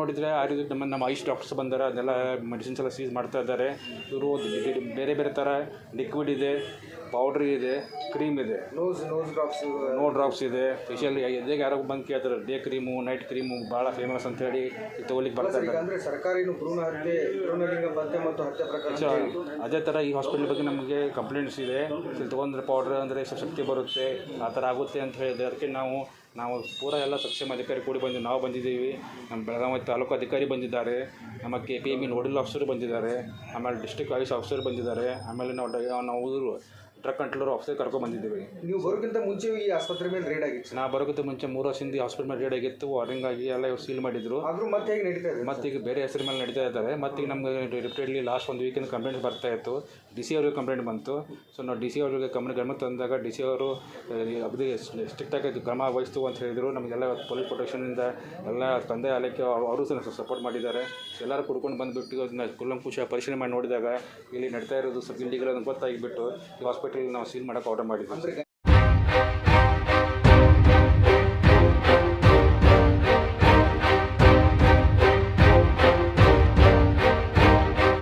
ನೋಡಿದರೆ ಆಯುರ್ವೇದ ನಮ್ಮ ನಮ್ಮ ಐಸ್ ಡಾಕ್ಟರ್ಸ್ ಬಂದಾರೆ ಅದೆಲ್ಲ ಮೆಡಿಸಿನ್ಸ್ ಎಲ್ಲ ಸೀಸ್ ಮಾಡ್ತಾ ಇದ್ದಾರೆ. ಇವರು ಬೇರೆ ಬೇರೆ ಥರ ಲಿಕ್ವಿಡ್ ಇದೆ ಪೌಡ್ರ್ ಇದೆ ಕ್ರೀಮ್ ಇದೆ. Nose nose drops no drops ಇದೆ. ಫೇಶಿಯಲ್ ಎದೆಗೆ ಯಾರೋ ಬಂದು ಕೇಳ್ತಾರೆ ಡೇ ಕ್ರೀಮು ನೈಟ್ ಕ್ರೀಮು ಭಾಳ ಫೇಮಸ್ ಅಂತ ಹೇಳಿ ತಗೋಲಿಕ್ಕೆ ಬರ್ತಾ ಇದ್ದಾರೆ. ಸರ್ಕಾರಿ ಭ್ರೂಣ ಹತ್ಯೆ ಭ್ರೂಣಲಿಂಗ ಮತ್ತು ಹತ್ಯೆ ಪ್ರಕರಣ ಅದೇ ಥರ ಈ ಹಾಸ್ಪಿಟಲ್ ಬಗ್ಗೆ ನಮಗೆ ಕಂಪ್ಲೇಂಟ್ಸ್ ಇದೆ. ಇಲ್ಲಿ ತೊಗೊಂಡ್ರೆ ಪೌಡ್ರ್ ಅಂದರೆ ಶಕ್ತಿ ಬರುತ್ತೆ ಆ ಥರ ಆಗುತ್ತೆ ಅಂತ ಹೇಳಿದೆ ಅದಕ್ಕೆ ನಾವು ನಾವು ಪೂರ ಎಲ್ಲ ಸಕ್ಷಮ ಅಧಿಕಾರಿ ಕೂಡಿ ಬಂದು ನಾವು ಬಂದಿದ್ದೀವಿ. ನಮ್ಮ ಬೆಳಗಾವಿ ತಾಲೂಕು ಅಧಿಕಾರಿ ಬಂದಿದ್ದಾರೆ. ನಮ್ಮ K P M nodal officer ಬಂದಿದ್ದಾರೆ. ಆಮೇಲೆ ಡಿಸ್ಟ್ರಿಕ್ಟ್ ಆಯುಷ್ ಆಫೀಸರ್ ಬಂದಿದ್ದಾರೆ. ಆಮೇಲೆ ನಾವು ಡ- ನಾವು ಡ್ರಗ್ ಕಂಟ್ರೋಲರ್ ಆಫೀಸರ್ ಕರ್ಕೊಂಡು ಬಂದಿದ್ದೀವಿ ನೀವು ಬರೋಕ್ಕಿಂತ ಮುಂಚೆ ಈ ಆಸ್ಪತ್ರೆ ಮೇಲೆ ರೇಡ್ ಆಗಿತ್ತು. ನಾ ಬರೋಕ್ಕಿಂತ ಮುಂಚೆ ಮೂರು ವರ್ಷದಿಂದ ಈ ಹಾಸ್ಪಿಟಲ್ ಮೇಲೆ ರೇಡ್ ಆಗಿತ್ತು. ವಾರ್ನಿಂಗ್ ಆಗಿ ಎಲ್ಲ ಇವ್ರು ಸೀಲ್ ಮಾಡಿದ್ರು. ಆದರೂ ಮತ್ತೆ ಹೇಗೆ ನಡೀತಾ ಇದೆ? ಮತ್ತೆ ಈಗ ಬೇರೆ ಹೆಸರು ಮೇಲೆ ನಡೀತಾ ಇದ್ದಾರೆ. ಮತ್ತೆ ಈಗ ನಮಗೆ ರಿಪೀಟೆಡ್ಲಿ ಲಾಸ್ಟ್ ಒಂದು ವೀಕಿಂದ ಕಂಪ್ಲೇಂಟ್ ಬರ್ತಾ ಇತ್ತು. ಡಿ ಸಿ ಅವ್ರಿಗೆ ಕಂಪ್ಲೇಂಟ್ ಬಂತು. ಸೊ ನಾವು ಡಿ ಸಿ ಅವರಿಗೆ ಕಂಪ್ಲೇಂಟ್ ಗಮನ ತಂದಾಗ ಡಿ ಸಿ ಅವರು ಅಗದಿ ಸ್ಟ್ರಿಕ್ಟಾಗಿ ಕ್ರಮ ವಹಿಸ್ತು ಅಂತ ಹೇಳಿದರು. ನಮಗೆಲ್ಲ ಪೊಲೀಸ್ ಪ್ರೊಟೆಕ್ಷನಿಂದ ಎಲ್ಲ ತಂದೆ ಆಲಯಕ್ಕೆ ಅವರು ಸಹ ಸಪೋರ್ಟ್ ಮಾಡಿದ್ದಾರೆ. ಎಲ್ಲರೂ ಕುಡ್ಕೊಂಡು ಬಂದುಬಿಟ್ಟು ಅದನ್ನ ಕುಲಂಕುಶ ಪರಿಶೀಲನೆ ಮಾಡಿ ನೋಡಿದಾಗ ಇಲ್ಲಿ ನಡೀತಾ ಇರೋದು ಸ್ವಲ್ಪ ಇಲ್ಲಿಗೆಲ್ಲ ಗೊತ್ತಾಗಿಬಿಟ್ಟು ಈ ಹಾಸ್ಪಿಟಲ್ ನಾವು ಸೀಲ್ ಮಾಡೋಕೆ ಆರ್ಡರ್ ಮಾಡಿದ್ವಿ. ಅಂದ್ರೆ